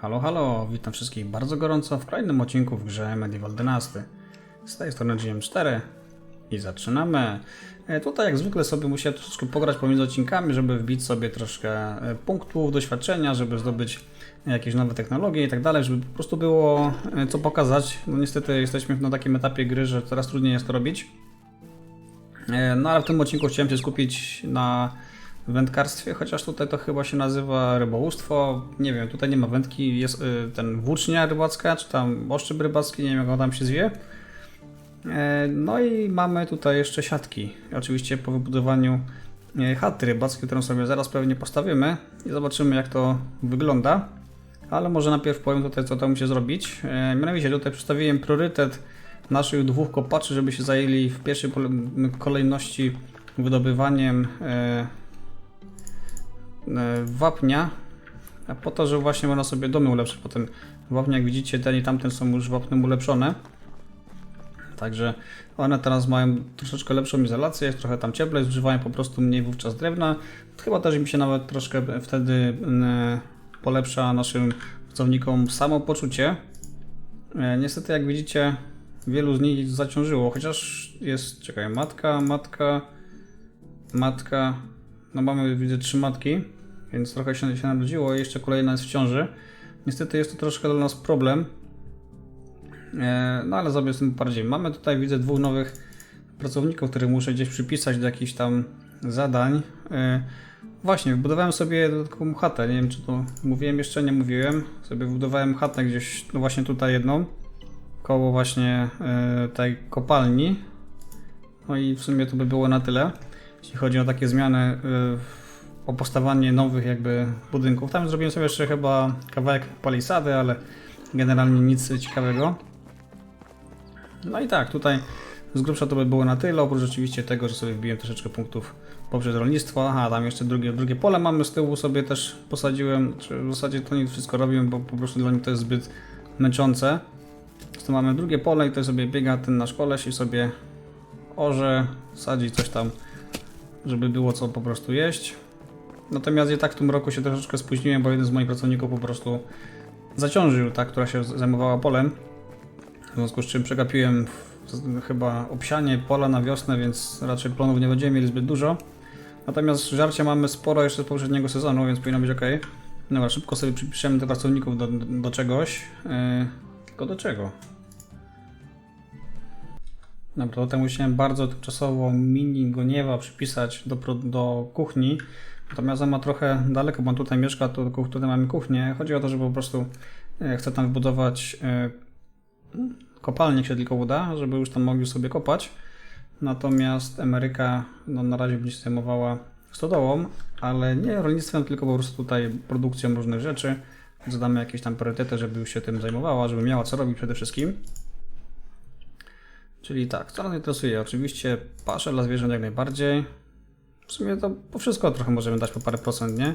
Halo, halo, witam wszystkich bardzo gorąco w kolejnym odcinku w grze Medieval Dynasty. Z tej strony GM4 i zaczynamy. E, Tutaj jak zwykle sobie musiałem troszeczkę pograć pomiędzy odcinkami, żeby wbić sobie troszkę e, punktów, doświadczenia, żeby zdobyć jakieś nowe technologie i tak dalej, żeby po prostu było e, co pokazać. No niestety jesteśmy na takim etapie gry, że coraz trudniej jest to robić. No ale w tym odcinku chciałem się skupić na wędkarstwie, chociaż tutaj to chyba się nazywa rybołówstwo. Nie wiem, tutaj nie ma wędki, jest y, ten włócznia rybacka, czy tam oszczyp rybacki, nie wiem jak on tam się zwie. E, No i mamy tutaj jeszcze siatki. Oczywiście po wybudowaniu e, chaty rybackiej, którą sobie zaraz pewnie postawimy i zobaczymy jak to wygląda. Ale może najpierw powiem tutaj co tam musi zrobić. E, Mianowicie tutaj przedstawiłem priorytet naszych dwóch kopaczy, żeby się zajęli w pierwszej kolejności wydobywaniem wapnia, a po to, żeby właśnie można sobie domy ulepszyć. Potem wapnia, jak widzicie, ten i tamten są już wapnem ulepszone. Także one teraz mają troszeczkę lepszą izolację, jest trochę tam cieplej, zużywają po prostu mniej wówczas drewna. Chyba też im się nawet troszkę wtedy mm, polepsza naszym pracownikom samopoczucie. E, Niestety, jak widzicie, wielu z nich zaciążyło, chociaż jest, czekaj, matka, matka, matka, no mamy, widzę, trzy matki, więc trochę się, się narodziło jeszcze kolejna jest w ciąży. Niestety jest to troszkę dla nas problem, e, no ale sobie z tym poradzimy. Mamy tutaj, widzę, dwóch nowych pracowników, których muszę gdzieś przypisać do jakichś tam zadań. E, Właśnie, wybudowałem sobie dodatkową chatę, nie wiem czy to mówiłem jeszcze, nie mówiłem. Sobie wybudowałem chatę gdzieś, no właśnie tutaj jedną, koło właśnie e, tej kopalni. No i w sumie to by było na tyle, jeśli chodzi o takie zmiany, e, o nowych jakby budynków. Tam zrobiłem sobie jeszcze chyba kawałek palisady, ale generalnie nic ciekawego. No i tak, tutaj z grubsza to by było na tyle, oprócz oczywiście tego, że sobie wbiłem troszeczkę punktów poprzez rolnictwo. Aha, tam jeszcze drugie, drugie pole mamy z tyłu sobie też posadziłem, czy w zasadzie to nie wszystko robię, bo po prostu dla mnie to jest zbyt męczące. Tym mamy drugie pole i tutaj sobie biega ten nasz koleś i sobie orze, sadzi coś tam, żeby było co po prostu jeść. Natomiast i tak w tym roku się troszeczkę spóźniłem, bo jeden z moich pracowników po prostu zaciążył, ta, która się zajmowała polem. W związku z czym przegapiłem chyba obsianie pola na wiosnę, więc raczej plonów nie będziemy mieli zbyt dużo. Natomiast żarcia mamy sporo jeszcze z poprzedniego sezonu, więc powinno być ok. Dobra, szybko sobie przypiszemy tych pracowników do, do czegoś. Yy, tylko do czego? Dobra, tutaj musiałem bardzo tymczasowo mini goniewa przypisać do, do kuchni. Natomiast on ma trochę daleko, bo on tutaj mieszka, tylko tutaj mamy kuchnię. Chodzi o to, żeby po prostu e, chcę tam wybudować e, kopalnię, jak się tylko uda, żeby już tam mogli sobie kopać. Natomiast Ameryka no, na razie będzie się zajmowała stodołą, ale nie rolnictwem, tylko po prostu tutaj produkcją różnych rzeczy. Zadamy jakieś tam priorytety, żeby już się tym zajmowała, żeby miała co robić przede wszystkim. Czyli tak, co nas interesuje? Oczywiście pasze dla zwierząt jak najbardziej. W sumie to po wszystko trochę możemy dać po parę procent, nie?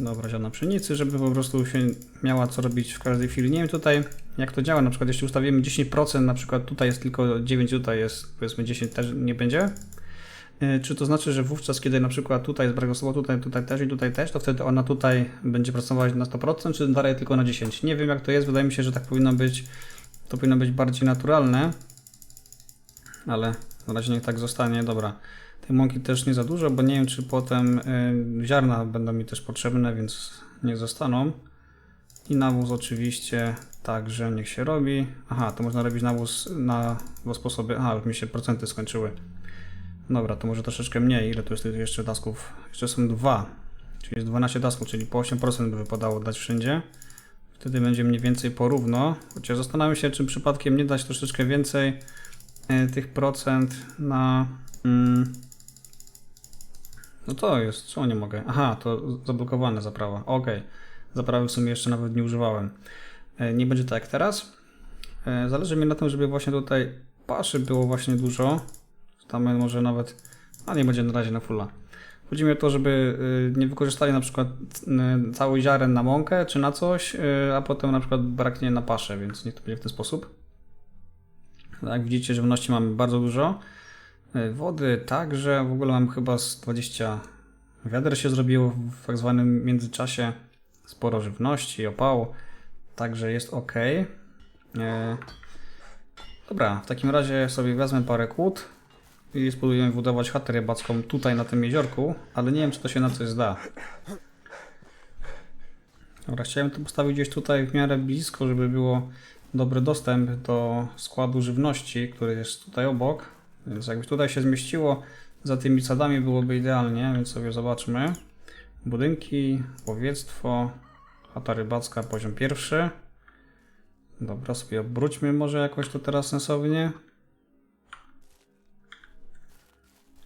Dobra, ziarna pszenicy, żeby po prostu się miała co robić w każdej chwili. Nie wiem tutaj jak to działa, na przykład jeśli ustawimy 10%, na przykład tutaj jest tylko 9, tutaj jest powiedzmy 10 też nie będzie. Yy, Czy to znaczy, że wówczas, kiedy na przykład tutaj jest brak osoba, tutaj, tutaj też i tutaj też, to wtedy ona tutaj będzie pracować na 100%, czy dalej tylko na 10? Nie wiem jak to jest, wydaje mi się, że tak powinno być, to powinno być bardziej naturalne, ale na razie niech tak zostanie, dobra. Tej mąki też nie za dużo, bo nie wiem, czy potem y, ziarna będą mi też potrzebne, więc nie zostaną. I nawóz oczywiście także niech się robi. Aha, to można robić nawóz na dwa sposoby. Aha, już mi się procenty skończyły. Dobra, to może troszeczkę mniej. Ile tu jest jeszcze dasków? Jeszcze są dwa. Czyli jest 12 dasków, czyli po 8% by wypadało dać wszędzie. Wtedy będzie mniej więcej porówno. Chociaż zastanawiam się, czy przypadkiem nie dać troszeczkę więcej e, tych procent na... Mm, no to jest, czemu nie mogę? Aha, to zablokowane zaprawa. Okej. Zaprawy w sumie jeszcze nawet nie używałem. E, Nie będzie tak jak teraz. E, Zależy mi na tym, żeby właśnie tutaj paszy było właśnie dużo. Tam może nawet, a nie będzie na razie na fulla. Chodzi mi o to, żeby y, nie wykorzystali na przykład cały ziaren na mąkę czy na coś, a potem na przykład braknie na paszę, więc niech to będzie w ten sposób. Jak widzicie, żywności mamy bardzo dużo. Y, Wody także, w ogóle mam chyba z 20 wiader się zrobiło w tak zwanym międzyczasie. sporo żywności, opału, także jest ok. E, dobra, w takim razie sobie wezmę parę kłód i spróbujemy budować chatę rybacką tutaj na tym jeziorku, ale nie wiem czy to się na coś zda. Dobra, chciałem to postawić gdzieś tutaj w miarę blisko, żeby było dobry dostęp do składu żywności, który jest tutaj obok. Więc jakby tutaj się zmieściło, za tymi sadami byłoby idealnie, więc sobie zobaczmy. Budynki, łowiectwo, chata rybacka, poziom pierwszy. Dobra, sobie obróćmy może jakoś to teraz sensownie.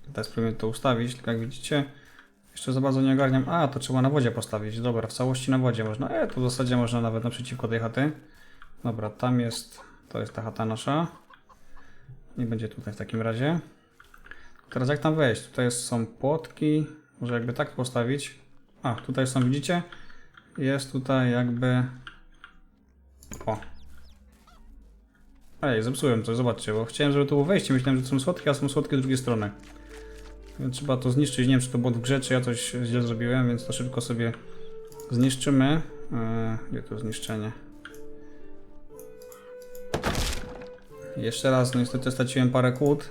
Tutaj spróbujemy to ustawić, tylko jak widzicie, jeszcze za bardzo nie ogarniam. A, to trzeba na wodzie postawić. Dobra, w całości na wodzie można. E, to w zasadzie można nawet naprzeciwko tej chaty. Dobra, tam jest, to jest ta chata nasza. Nie będzie tutaj w takim razie. Teraz jak tam wejść? Tutaj są płotki. Może jakby tak postawić. A, tutaj są, widzicie? Jest tutaj jakby... O. Ej, zepsułem coś, zobaczcie, bo chciałem, żeby to było wejście. Myślałem, że są słodkie, a są słodkie z drugiej strony. Więc trzeba to zniszczyć. Nie wiem, czy to było w grze, czy ja coś źle zrobiłem, więc to szybko sobie zniszczymy. Eee, gdzie to zniszczenie? Jeszcze raz, no niestety straciłem parę kłód.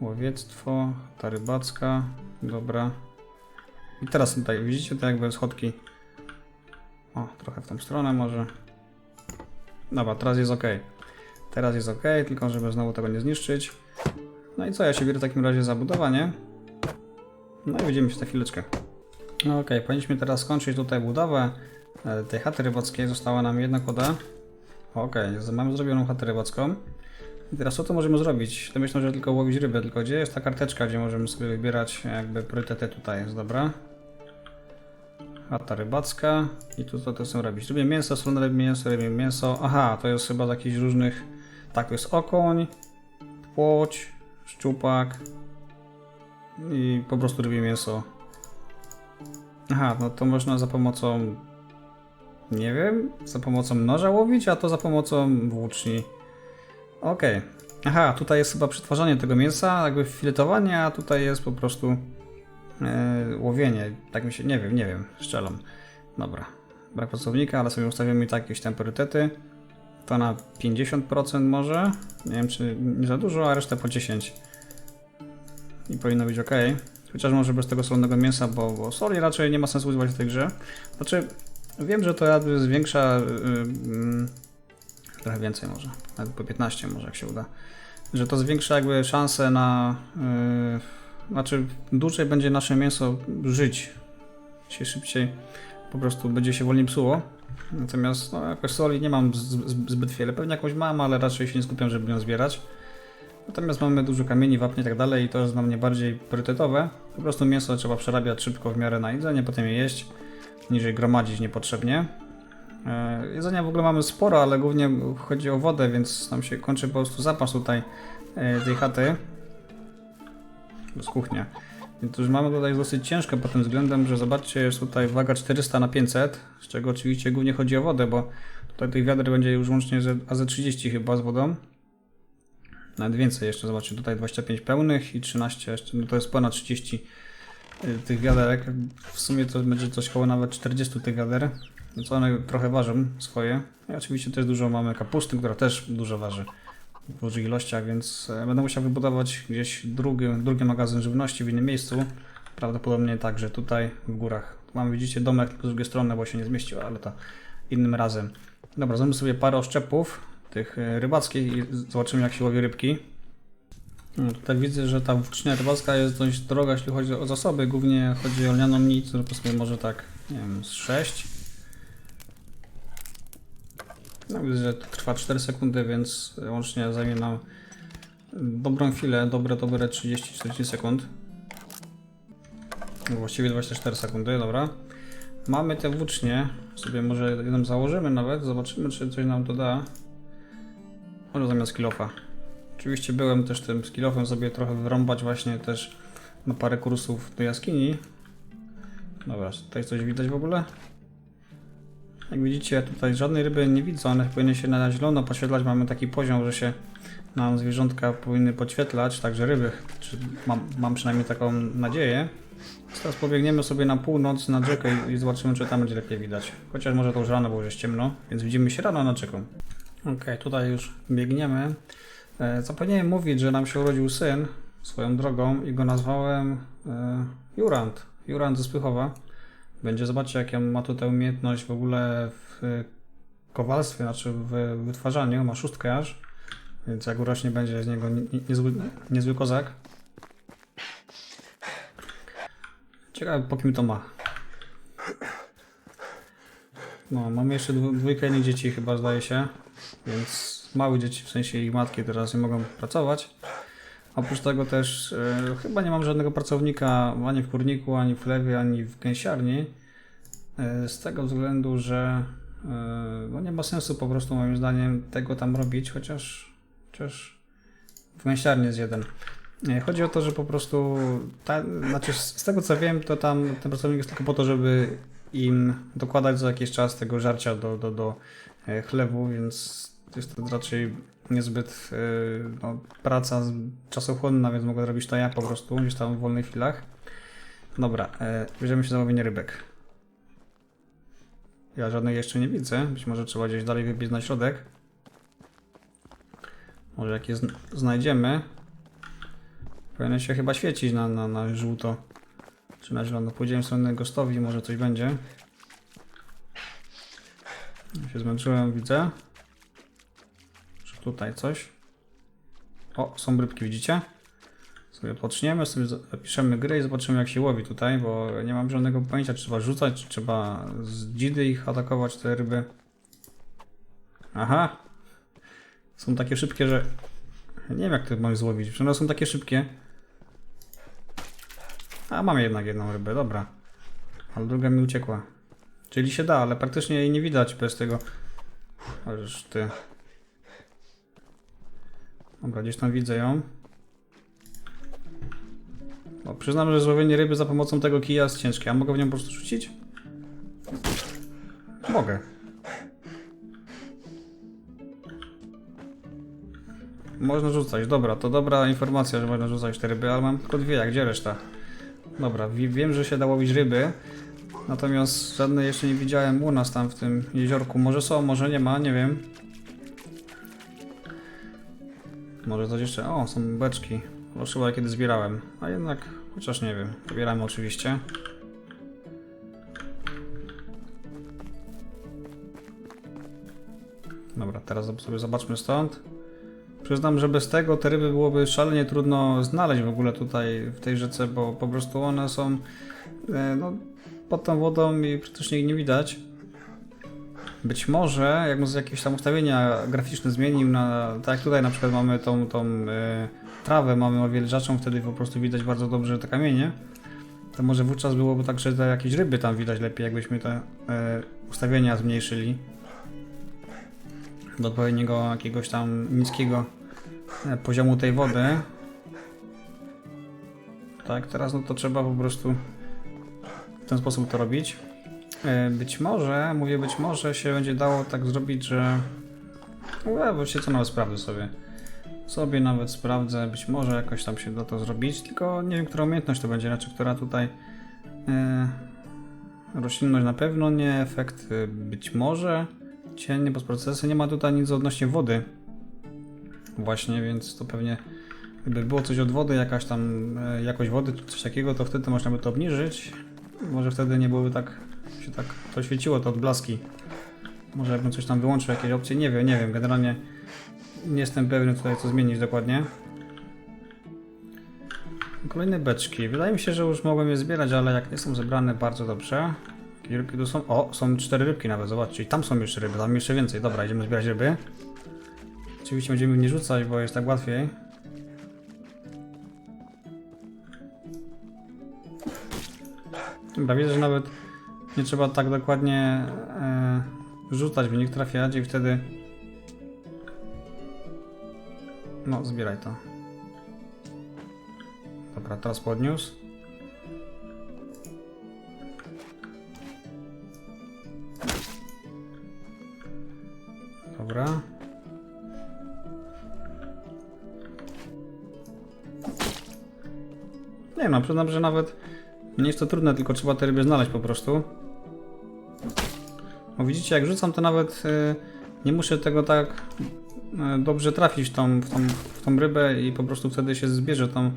Łowiectwo, ta rybacka, dobra. I teraz tutaj, widzicie, to jakby schodki. O, trochę w tą stronę może. Dobra, teraz jest ok. Teraz jest ok, tylko żeby znowu tego nie zniszczyć. No i co, ja się biorę w takim razie za budowanie. No i widzimy się za chwileczkę. No ok, powinniśmy teraz skończyć tutaj budowę e, tej chaty rybackiej. Została nam jedna koda. Okej, okay, mamy zrobioną chatę rybacką. I teraz co to możemy zrobić? To myślę, że tylko łowić rybę, tylko gdzie jest ta karteczka, gdzie możemy sobie wybierać jakby priorytety tutaj jest, dobra? Chata rybacka i tu co to są robić? Rybie mięso, solone rybie mięso, rybie mięso. Aha, to jest chyba z jakichś różnych... Tak, to jest okoń, płoć, szczupak i po prostu rybie mięso. Aha, no to można za pomocą nie wiem, za pomocą noża łowić, a to za pomocą włóczni. Okej. Okay. Aha, tutaj jest chyba przetwarzanie tego mięsa, jakby filetowanie, a tutaj jest po prostu yy, łowienie. Tak mi się, nie wiem, nie wiem, strzelam. Dobra. Brak pracownika, ale sobie ustawimy i tak jakieś tam priorytety. To na 50% może. Nie wiem, czy nie za dużo, a resztę po 10. I powinno być ok. Chociaż może bez tego solonego mięsa, bo, bo soli raczej nie ma sensu używać w tej grze. Znaczy, Wiem, że to zwiększa yy, yy, trochę więcej może, nawet po 15 może jak się uda, że to zwiększa jakby szanse na, yy, znaczy dłużej będzie nasze mięso żyć, się szybciej po prostu będzie się wolniej psuło. Natomiast no, jakoś soli nie mam zbyt wiele, pewnie jakąś mam, ale raczej się nie skupiam, żeby ją zbierać. Natomiast mamy dużo kamieni, wapnie i tak dalej i to jest dla mnie bardziej priorytetowe. Po prostu mięso trzeba przerabiać szybko w miarę na jedzenie, potem je jeść niżej gromadzić niepotrzebnie. E, jedzenia w ogóle mamy sporo, ale głównie chodzi o wodę, więc nam się kończy po prostu zapas tutaj e, tej chaty. Z kuchnia. Więc już mamy tutaj dosyć ciężko pod tym względem, że zobaczcie, jest tutaj waga 400 na 500, z czego oczywiście głównie chodzi o wodę, bo tutaj tych wiader będzie już łącznie AZ30 chyba z wodą. Nawet więcej jeszcze, zobaczcie, tutaj 25 pełnych i 13 jeszcze, no to jest ponad 30 Y, tych wiaderek. W sumie to będzie coś koło nawet 40 tych wiader. Więc one trochę ważą swoje. I oczywiście też dużo mamy kapusty, która też dużo waży w dużych ilościach, więc e, będę musiał wybudować gdzieś drugi, drugi magazyn żywności w innym miejscu. Prawdopodobnie także tutaj w górach. Mamy, widzicie, domek tylko z drugiej strony, bo się nie zmieścił, ale to innym razem. Dobra, zrobimy sobie parę oszczepów tych e, rybackich i zobaczymy jak się łowi rybki. No, tutaj widzę, że ta włócznia rybacka jest dość droga, jeśli chodzi o zasoby. Głównie chodzi o lnianą nic, no powiedzmy może tak, nie wiem, z 6. No widzę, że to trwa 4 sekundy, więc łącznie zajmie nam dobrą chwilę, dobre, dobre 30-40 sekund. No, właściwie 24 sekundy, dobra. Mamy te włócznie, sobie może jedną założymy nawet, zobaczymy czy coś nam to da. Może zamiast kilofa. Oczywiście byłem też tym skillofem sobie trochę wyrąbać właśnie też na parę kursów do jaskini. Dobra, tutaj coś widać w ogóle? Jak widzicie, tutaj żadnej ryby nie widzę, one powinny się na zielono podświetlać. Mamy taki poziom, że się nam zwierzątka powinny podświetlać, także ryby, czy mam, mam przynajmniej taką nadzieję. Teraz pobiegniemy sobie na północ, na rzekę i, zobaczymy, czy tam będzie lepiej widać. Chociaż może to już rano, bo już jest ciemno, więc widzimy się rano na rzeką. Okej, tutaj już biegniemy. E, zapomniałem mówić, że nam się urodził syn swoją drogą i go nazwałem e, Jurand. Jurand ze Spychowa. Będzie, zobaczcie, jak ma tutaj umiejętność w ogóle w e, kowalstwie, znaczy w wytwarzaniu, ma szóstkę aż. Więc jak urośnie, będzie z niego nie, nie, niezły, niezły kozak. Ciekawe, po kim to ma. No, mamy jeszcze dwójkę innych dzieci, chyba zdaje się. Więc małe dzieci, w sensie ich matki teraz nie mogą pracować. Oprócz tego też e, chyba nie mam żadnego pracownika ani w kurniku, ani w chlewie, ani w gęsiarni. E, z tego względu, że e, no nie ma sensu po prostu moim zdaniem tego tam robić, chociaż, chociaż w gęsiarni jest jeden. Chodzi o to, że po prostu, ta, znaczy z z tego co wiem, to tam ten pracownik jest tylko po to, żeby im dokładać za jakiś czas tego żarcia do, do, do chlewu, więc jest to raczej niezbyt e, no, praca czasochłonna, więc mogę robić to ja po prostu gdzieś tam w wolnych chwilach. Dobra, e, bierzemy się za łowienie rybek. Ja żadnej jeszcze nie widzę, być może trzeba gdzieś dalej wybiec na środek. Może jak je zn- znajdziemy, Powinien się chyba świecić na, na, na żółto. Czy na zielono. Pójdziemy w stronę gostowi, może coś będzie. Ja się zmęczyłem, widzę. Tutaj coś? O, są rybki, widzicie? Sobie poczniemy, sobie zapiszemy gry i zobaczymy jak się łowi tutaj, bo nie mam żadnego pojęcia, czy trzeba rzucać, czy trzeba z dzidy ich atakować, te ryby. Aha! Są takie szybkie, że... Nie wiem jak to mam złowić, one są takie szybkie. A mam jednak jedną rybę, dobra. Ale druga mi uciekła. Czyli się da, ale praktycznie jej nie widać bez tego. Ależ ty. Dobra, gdzieś tam widzę ją. Bo przyznam, że złowienie ryby za pomocą tego kija jest ciężkie. A mogę w nią po prostu rzucić? Mogę. Można rzucać, dobra, to dobra informacja, że można rzucać te ryby, ale mam tylko dwie, a gdzie reszta? Dobra, wi- wiem, że się da łowić ryby, natomiast żadnej jeszcze nie widziałem u nas tam w tym jeziorku. Może są, może nie ma, nie wiem. Może coś jeszcze... O, są beczki. Bo chyba kiedy zbierałem. A jednak, chociaż nie wiem. Zbieramy oczywiście. Dobra, teraz sobie zobaczmy stąd. Przyznam, że bez tego te ryby byłoby szalenie trudno znaleźć w ogóle tutaj w tej rzece, bo po prostu one są e, no, pod tą wodą i praktycznie ich nie widać. Być może, jakbym z jakieś tam ustawienia graficzne zmienił na, tak jak tutaj na przykład mamy tą, tą e, trawę, mamy o wiele rzadszą, wtedy po prostu widać bardzo dobrze te kamienie, to może wówczas byłoby tak, że te jakieś ryby tam widać lepiej, jakbyśmy te e, ustawienia zmniejszyli do odpowiedniego jakiegoś tam niskiego e, poziomu tej wody. Tak, teraz no to trzeba po prostu w ten sposób to robić. E, Być może, mówię być może się będzie dało tak zrobić, że no, właściwie co nawet sprawdzę sobie. Sobie nawet sprawdzę, być może jakoś tam się da to zrobić, tylko nie wiem, która umiejętność to będzie, znaczy która tutaj e, roślinność na pewno nie, efekt e, być może cienie, postprocesy, nie ma tutaj nic odnośnie wody. Właśnie, więc to pewnie gdyby było coś od wody, jakaś tam jakość wody, coś takiego, to wtedy można by to obniżyć. Może wtedy nie byłoby tak, się tak to świeciło, te odblaski. Może jakbym coś tam wyłączył, jakieś opcje, nie wiem, nie wiem, generalnie nie jestem pewny tutaj co zmienić dokładnie. Kolejne beczki. Wydaje mi się, że już mogłem je zbierać, ale jak nie są zebrane, bardzo dobrze. Jakie rybki tu są? O, są cztery rybki nawet, zobaczcie. Tam są jeszcze ryby, tam jeszcze więcej. Dobra, idziemy zbierać ryby. Oczywiście będziemy nie rzucać, bo jest tak łatwiej. Dobra, widzę, że nawet nie trzeba tak dokładnie e, rzucać, w nich trafiać i wtedy... No, zbieraj to. Dobra, teraz podniósł. Dobra. Nie no, przyznam, że nawet nie jest to trudne, tylko trzeba te ryby znaleźć po prostu. Bo widzicie, jak rzucam, to nawet y, nie muszę tego tak y, dobrze trafić w tą, w, tą, w tą rybę i po prostu wtedy się zbierze tą,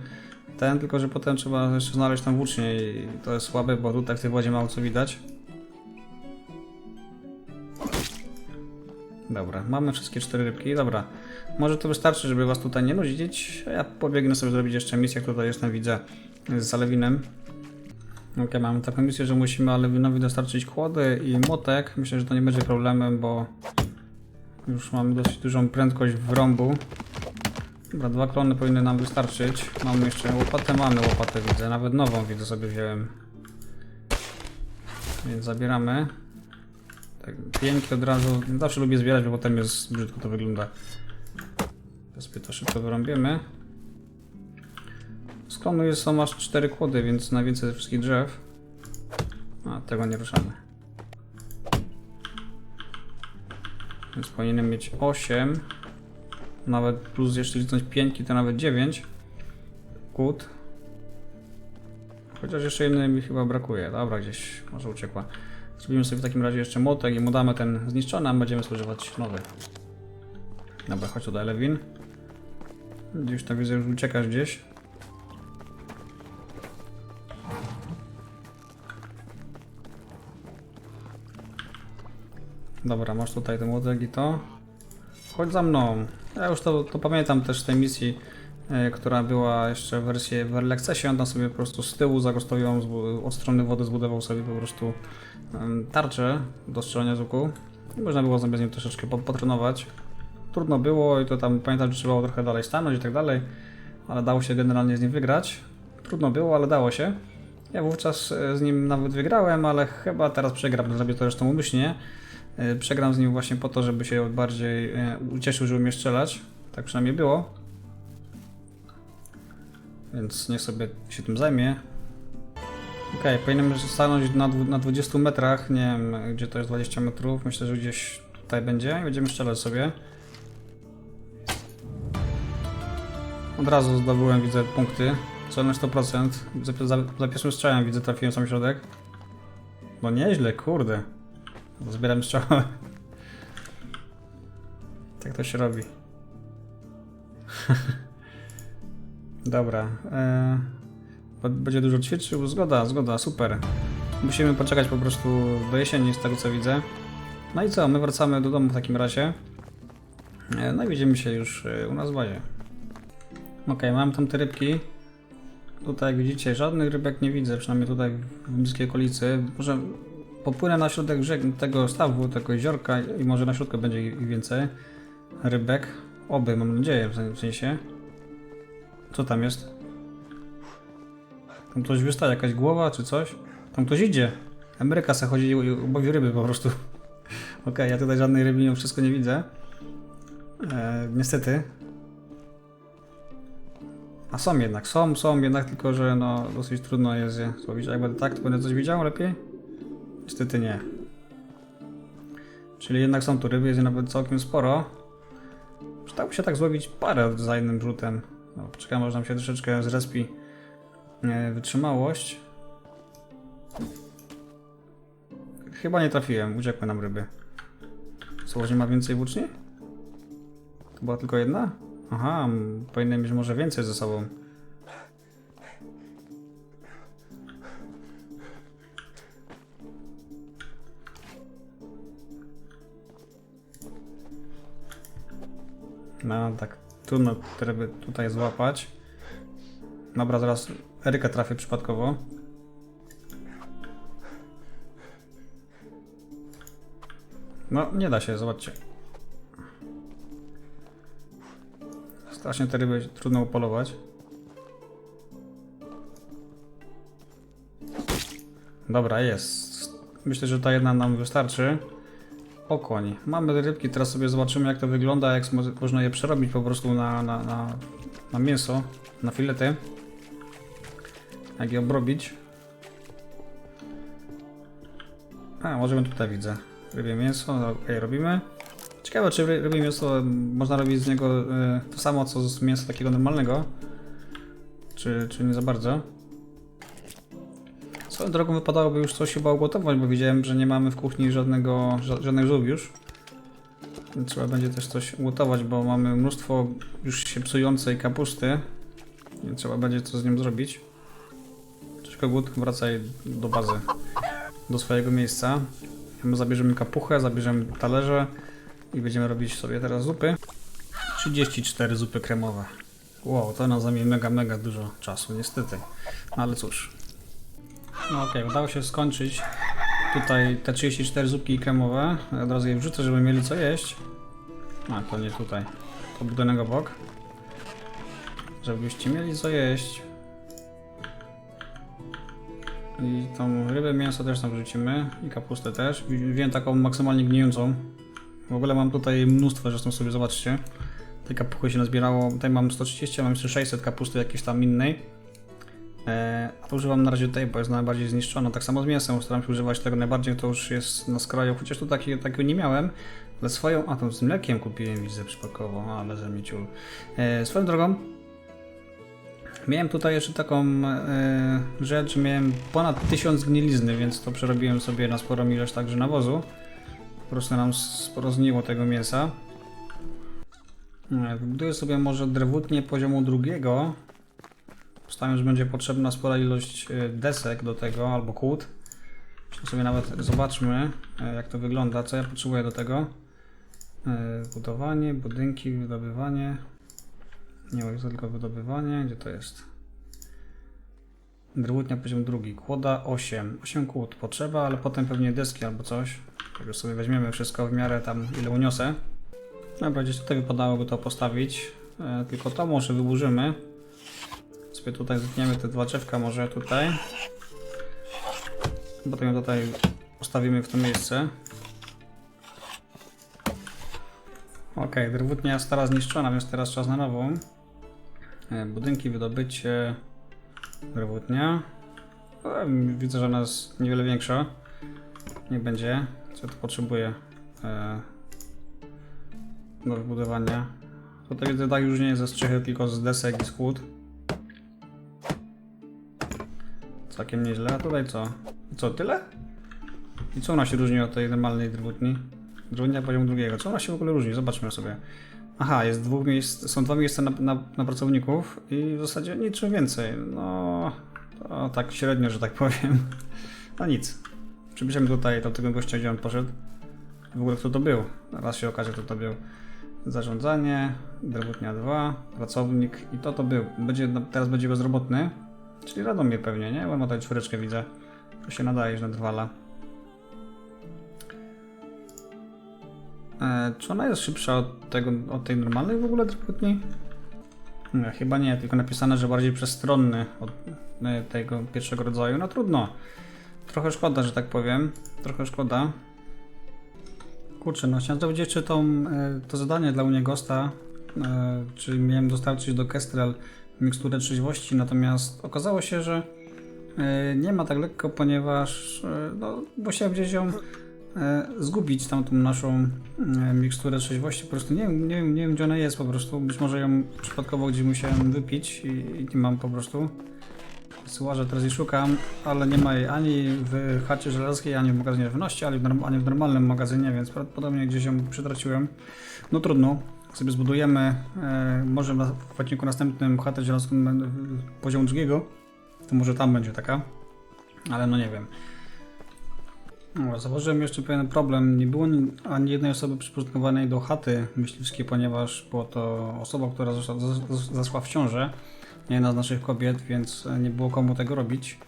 ten, tylko że potem trzeba jeszcze znaleźć tam włócznie i to jest słabe, bo tutaj w tej wodzie mało co widać. Dobra, mamy wszystkie cztery rybki, dobra. Może to wystarczy, żeby was tutaj nie nudzić, ja pobiegnę sobie zrobić jeszcze misję, tutaj jestem, widzę, z Zalewinem. Ok, mamy taką misję, że musimy Alewinowi dostarczyć kłody i młotek. Myślę, że to nie będzie problemem, bo już mamy dosyć dużą prędkość wrąbu. Dobra, dwa klony powinny nam wystarczyć. Mamy jeszcze łopatę, mamy łopatę, widzę, nawet nową widzę sobie wziąłem. Więc zabieramy. Tak, pięknie od razu. Zawsze lubię zbierać, bo potem jest brzydko to wygląda. Sobie to szybko wyrąbiemy. Z klonu jest, są aż 4 kłody, więc na więcej ze wszystkich drzew. A, tego nie ruszamy. Więc powinienem mieć 8. Nawet plus jeszcze licząc pięćki, to nawet 9 kłód. Chociaż jeszcze jednej mi chyba brakuje. Dobra, gdzieś może uciekła. Zrobimy sobie w takim razie jeszcze młotek i mu damy ten zniszczony, a będziemy spożywać nowy. Dobra, chodź tutaj, Lewin. Gdzieś tam widzę, już uciekasz gdzieś. Dobra, masz tutaj ten młotek i to. Chodź za mną. Ja już to, to pamiętam też z tej misji, e, która była jeszcze w wersji w Early. On tam sobie po prostu z tyłu zagostowił zbu- od strony wody, zbudował sobie po prostu tarczę do strzelania z łuku. I można było sobie z nim troszeczkę po- potrenować. Trudno było i to tam pamiętam, że trzeba było trochę dalej stanąć i tak dalej, ale dało się generalnie z nim wygrać. Trudno było, ale dało się. Ja wówczas e, z nim nawet wygrałem, ale chyba teraz przegram, zrobię to zresztą umyślnie. E, Przegram z nim właśnie po to, żeby się bardziej e, ucieszył, że umie strzelać. Tak przynajmniej było. Więc niech sobie się tym zajmie. Okej, powinienem stanąć na, na 20 metrach. Nie wiem, gdzie to jest 20 metrów. Myślę, że gdzieś tutaj będzie i będziemy strzelać sobie. Od razu zdobyłem, widzę, punkty. Celny 100%. Za, za, za pierwszym strzałem widzę, trafiłem sam środek. No nieźle, kurde. Zbieram strzały. Tak to się robi. Dobra. E, będzie dużo ćwiczył. Zgoda, zgoda, super. Musimy poczekać po prostu do jesieni, z tego co widzę. No i co, my wracamy do domu w takim razie. E, no i widzimy się już e, u nas w bazie. Okej, mam tam te rybki. Tutaj jak widzicie, żadnych rybek nie widzę, przynajmniej tutaj w bliskiej okolicy. Może popłynę na środek rzek, tego stawu, tego jeziorka i może na środku będzie ich więcej rybek. Oby, mam nadzieję, w sen- w sensie. Co tam jest? Tam coś wystaje, jakaś głowa czy coś? Tam ktoś idzie. Ameryka se chodzi i i łowi ryby po prostu. Okej, ja tutaj żadnej ryby mimo wszystko nie widzę. E, niestety. A są jednak, są, są jednak, tylko że no dosyć trudno jest je złowić. Jak będę tak, to będę coś widział lepiej? Niestety nie. Czyli jednak są tu ryby, jest je nawet całkiem sporo. Przydałoby się tak złowić parę za jednym rzutem. No, poczekam, może nam się troszeczkę zrespi e, wytrzymałość. Chyba nie trafiłem, uciekły nam ryby. Co, nie ma więcej włóczni? To była tylko jedna? Aha, powinien mieć może więcej ze sobą. No, tak trudno te ryby tutaj złapać. Dobra, zaraz Eryka trafię przypadkowo. No, nie da się, zobaczcie. Strasznie te ryby trudno upolować. Dobra, jest. Myślę, że ta jedna nam wystarczy. Okoń. Mamy rybki, teraz sobie zobaczymy jak to wygląda, jak mo- można je przerobić po prostu na, na, na, na mięso, na filety. Jak je obrobić. A, możemy tutaj widzę. Rybie mięso, no, okej, robimy. Ciekawe, czy ry- ryby mięso można robić z niego e, to samo, co z mięsa takiego normalnego. Czy, czy nie za bardzo? Swoją drogą wypadałoby już coś chyba ugotować, bo widziałem, że nie mamy w kuchni żadnego, ża- żadnych zup już. Trzeba będzie też coś ugotować, bo mamy mnóstwo już się psującej kapusty. I trzeba będzie coś z nią zrobić. Cześć kogut, wracaj do bazy. Do swojego miejsca. My zabierzemy kapuchę, zabierzemy talerze i będziemy robić sobie teraz zupy. 34 zupy kremowe. Wow, to nam zajmie mega, mega dużo czasu, niestety. No ale cóż. No okej, udało się skończyć tutaj te 34 zupki kremowe. Od razu je wrzucę, żeby mieli co jeść. A, to nie tutaj. To budynek obok. Żebyście mieli co jeść. I tą rybę mięso też tam wrzucimy. I kapustę też. Wziąłem taką maksymalnie gnijącą. W ogóle mam tutaj mnóstwo, zresztą sobie zobaczcie. Tej kapuchy się nazbierało. Tutaj mam 130, a mam jeszcze 600 kapusty jakiejś tam innej. E, a to używam na razie tej, bo jest najbardziej zniszczona. Tak samo z mięsem, staram się używać tego najbardziej, to już jest na skraju, chociaż tu taki, takiego nie miałem. Ale swoją, a to z mlekiem kupiłem, widzę przypadkowo, ale zamiciul. E, swoją drogą, miałem tutaj jeszcze taką e, rzecz, miałem ponad 1000 gnilizny, więc to przerobiłem sobie na sporą ilość także nawozu. Po prostu nam sporo zgniło tego mięsa. E, Wybuduję sobie może drewutnię poziomu drugiego. Postawiam, że będzie potrzebna spora ilość e, desek do tego, albo kłód. Zresztą sobie nawet zobaczmy, e, jak to wygląda, co ja potrzebuję do tego. E, Budowanie, budynki, wydobywanie. Nie, jest tylko wydobywanie. Gdzie to jest? Drewutnia poziom drugi. Kłoda 8. 8 kłód potrzeba, ale potem pewnie deski albo coś. Także sobie weźmiemy wszystko w miarę tam, ile uniosę. Dobra, gdzieś tutaj wypadałoby to postawić. Tylko to może wyburzymy. Sobie tutaj zetniemy te dwa drzewka może tutaj. Potem ją tutaj postawimy w to miejsce. Ok, drewutnia stara zniszczona, więc teraz czas na nową. E, Budynki, wydobycie, drewutnia. O, Widzę, że ona jest niewiele większa. Nie będzie. Co tu potrzebuję? E, do wybudowania. Tutaj widzę, tak już nie jest ze strzechy, tylko z desek i z. Całkiem nieźle. A tutaj co? Co, tyle? I co ona się różni od tej normalnej drewutni? Drewutnia poziomu drugiego. Co ona się w ogóle różni? Zobaczmy sobie. Aha, jest dwóch miejsc, są dwa miejsca na, na, na pracowników i w zasadzie niczym więcej. No, to tak średnio, że tak powiem. No nic. Przybliżymy tutaj do tego gościa, gdzie on poszedł. W ogóle kto to był? Raz się okaże, kto to był. Zarządzanie, drewutnia 2, pracownik i to to był. Będzie, teraz będzie bezrobotny. Czyli Radomir pewnie, nie? Bo ma tutaj czwóreczkę widzę. To się nadajesz na drwala. E, czy ona jest szybsza od, tego, od tej normalnej w ogóle? Nie, chyba nie, tylko napisane, że bardziej przestronny od e, tego pierwszego rodzaju. No trudno. Trochę szkoda, że tak powiem. Trochę szkoda. Kurczę, no chciałem zrobić jeszcze tą, e, to zadanie dla Uniegosta, e, czyli miałem dostarczyć do Kestrel miksturę trzeźwości, natomiast okazało się, że e, nie ma tak lekko, ponieważ e, no, musiałem gdzieś ją e, zgubić, tamtą naszą miksturę trzeźwości, po prostu nie, wiem- nie, wiem- nie wiem gdzie ona jest po prostu, być może ją przypadkowo gdzieś musiałem wypić i, i nie mam po prostu. Syłażę teraz jej szukam, ale nie ma jej ani w chacie żelazskiej, ani w magazynie żywności, ani w, norm- ani w normalnym magazynie, więc prawdopodobnie gdzieś ją przetraciłem. No trudno, sobie zbudujemy e, może w odcinku następnym chatę żelazką poziomu drugiego, to może tam będzie taka, ale no nie wiem. No, zauważyłem jeszcze pewien problem. Nie było ni- ani jednej osoby przyporządkowanej do chaty myśliwskiej, ponieważ była to osoba, która zaszła, zas- zaszła w ciążę. Nie jedna z naszych kobiet, więc nie było komu tego robić.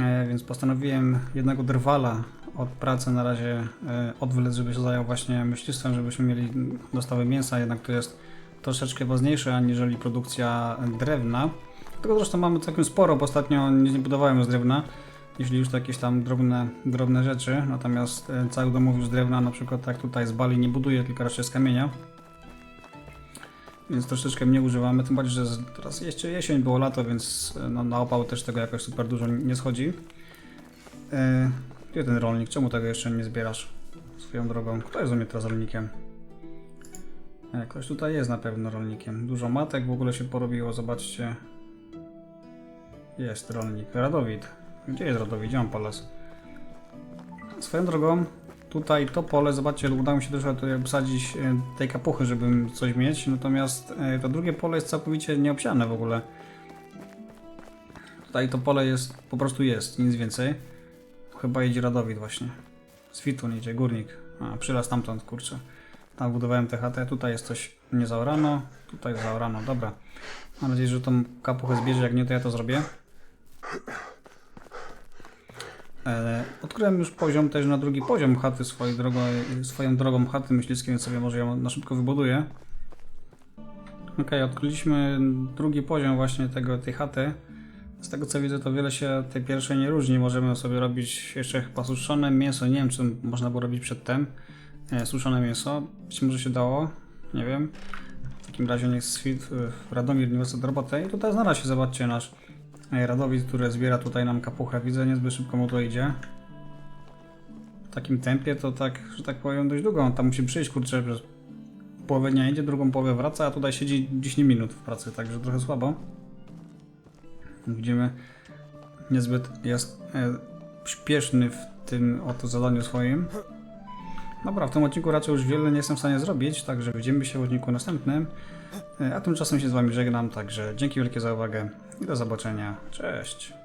E, więc postanowiłem jednego drwala od pracy na razie e, odwlec, żeby się zajął właśnie myślistwem, żebyśmy mieli dostawy mięsa, jednak to jest troszeczkę ważniejsze aniżeli produkcja drewna. Tego zresztą mamy całkiem sporo, bo ostatnio nie budowałem z drewna, jeśli już to jakieś tam drobne, drobne rzeczy, natomiast e, cały domów już z drewna, na przykład tak tutaj z bali nie buduję, tylko raczej z kamienia. Więc troszeczkę mniej używamy, tym bardziej, że teraz jeszcze jesień, było lato, więc e, no, na opał też tego jakoś super dużo nie schodzi. Gdzie ten rolnik? Czemu tego jeszcze nie zbierasz? swoją drogą. Kto jest u mnie teraz rolnikiem? E, Ktoś tutaj jest na pewno rolnikiem. Dużo matek w ogóle się porobiło, zobaczcie. Jest rolnik. Radowid. Gdzie jest Radowid? Gdzie mam polas? Swoją drogą, tutaj to pole, zobaczcie, udało mi się trochę tutaj obsadzić e, tej kapuchy, żeby coś mieć, natomiast e, to drugie pole jest całkowicie nieobsiane w ogóle. Tutaj to pole jest, po prostu jest, nic więcej. Chyba jedzie Radowid właśnie. Z Witun idzie, górnik. A, przylas tamtąd, kurczę. Tam budowałem chatę, tutaj jest coś nie zaorano, tutaj zaorano, dobra. Mam nadzieję, że tą kapuchę zbierze, jak nie, to ja to zrobię. E, odkryłem już poziom też na drugi poziom chaty swojej drogą, swoją drogą chaty myśliwskiej, więc sobie może ją na szybko wybuduję. Ok, odkryliśmy drugi poziom właśnie tego, tej chaty. Z tego co widzę, to wiele się tej pierwszej nie różni. Możemy sobie robić jeszcze chyba suszone mięso. Nie wiem, czy można było robić przedtem. Suszone mięso. Być może się dało. Nie wiem. W takim razie niech Swit e, Radomir nie wraca do roboty. I tutaj znalazł się, zobaczcie, nasz e, Radowid, który zbiera tutaj nam kapuchę. Widzę, niezbyt szybko mu to idzie. W takim tempie to tak, że tak powiem, dość długo. On tam musi przyjść, kurczę, przez połowę dnia idzie, drugą połowę wraca, a tutaj siedzi 10 minut w pracy, także trochę słabo. Widzimy, niezbyt jest e, śpieszny w tym oto zadaniu swoim. Dobra, w tym odcinku raczej już wiele nie jestem w stanie zrobić, także widzimy się w odcinku następnym. E, A tymczasem się z Wami żegnam, także dzięki wielkie za uwagę i do zobaczenia. Cześć!